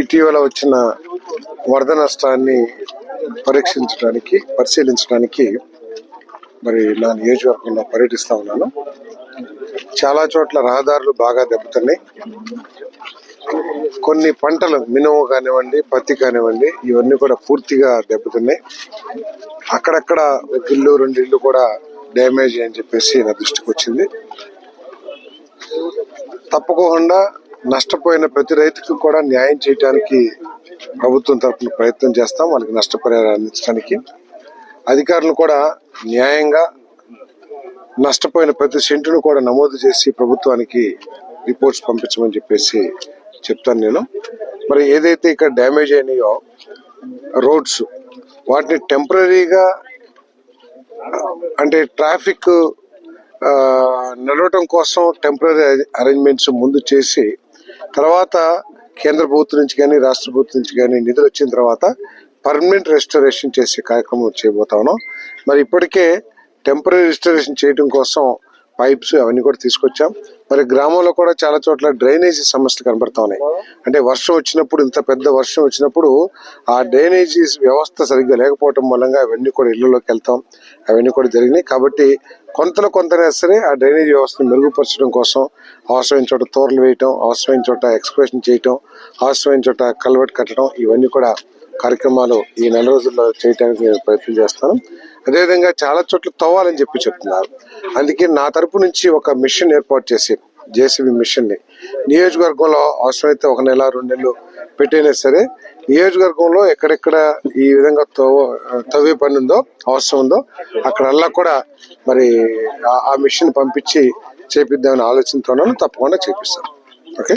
ఇటీవల వచ్చిన వరద నష్టాన్ని పరీక్షించడానికి పరిశీలించడానికి మరి నా నియోజకవర్గంలో పర్యటిస్తా ఉన్నాను. చాలా చోట్ల రహదారులు బాగా దెబ్బతున్నాయి. కొన్ని పంటలు మినుము కానివ్వండి పత్తి కానివ్వండి ఇవన్నీ కూడా పూర్తిగా దెబ్బతున్నాయి. అక్కడక్కడ ఒక ఇల్లు రెండు ఇల్లు కూడా డ్యామేజ్ అని చెప్పేసి నా దృష్టికి వచ్చింది. తప్పకుండా నష్టపోయిన ప్రతి రైతుకు కూడా న్యాయం చేయడానికి ప్రభుత్వం తరఫున ప్రయత్నం చేస్తాం. వాళ్ళకి నష్టపరిహారం అందించడానికి. అధికారులు కూడా న్యాయంగా నష్టపోయిన ప్రతి సెంటును కూడా నమోదు చేసి ప్రభుత్వానికి రిపోర్ట్స్ పంపించమని చెప్పేసి చెప్తాను నేను. మరి ఏదైతే ఇక్కడ డ్యామేజ్ అయినాయో రోడ్స్ వాటిని టెంపరీగా అంటే ట్రాఫిక్ నడవటం కోసం టెంపరీ అరేంజ్మెంట్స్ ముందు చేసి తర్వాత కేంద్ర ప్రభుత్వం నుంచి కానీ రాష్ట్ర ప్రభుత్వం నుంచి కానీ నిధులు వచ్చిన తర్వాత పర్మనెంట్ రెస్టరేషన్ చేసే కార్యక్రమం చేయబోతా ఉన్నాం. మరి ఇప్పటికే టెంపరీ రిజిస్టరేషన్ చేయడం కోసం పైప్స్ అవన్నీ కూడా తీసుకొచ్చాం. మరి గ్రామంలో కూడా చాలా చోట్ల డ్రైనేజీ సమస్యలు కనబడతా ఉన్నాయి. అంటే వర్షం వచ్చినప్పుడు ఇంత పెద్ద వర్షం వచ్చినప్పుడు ఆ డ్రైనేజీ వ్యవస్థ సరిగ్గా లేకపోవటం మూలంగా అవన్నీ కూడా ఇళ్ళలోకి వెళ్తాం. అవన్నీ కూడా జరిగినాయి. కాబట్టి కొంతలో కొంతనే సరే ఆ డ్రైనేజ్ వ్యవస్థను మెరుగుపరచడం కోసం అవసరమైన చోట తోరలు వేయటం అవసరమైన చోట ఎక్స్ప్రెషన్ చేయటం అవసరమైన చోట కల్వర్ట్ కట్టడం ఇవన్నీ కూడా కార్యక్రమాలు ఈ నెల రోజుల్లో చేయడానికి నేను ప్రయత్నం చేస్తాను. అదేవిధంగా చాలా చోట్ల తవ్వాలని చెప్పి చెప్తున్నారు. అందుకే నా తరపు నుంచి ఒక మిషన్ ఏర్పాటు చేసి జేసీబీ మిషన్ని నియోజకవర్గంలో అవసరమైతే ఒక నెల రెండు నెలలు పెట్టైనా సరే నియోజకవర్గంలో ఎక్కడెక్కడ ఈ విధంగా తవ్వ తవ్వే పని ఉందో అవసరం ఉందో అక్కడల్లా కూడా మరి ఆ- మిషన్ పంపించి చేపిద్దామని ఆలోచనతో తప్పకుండా చేపిస్తాను ఓకే?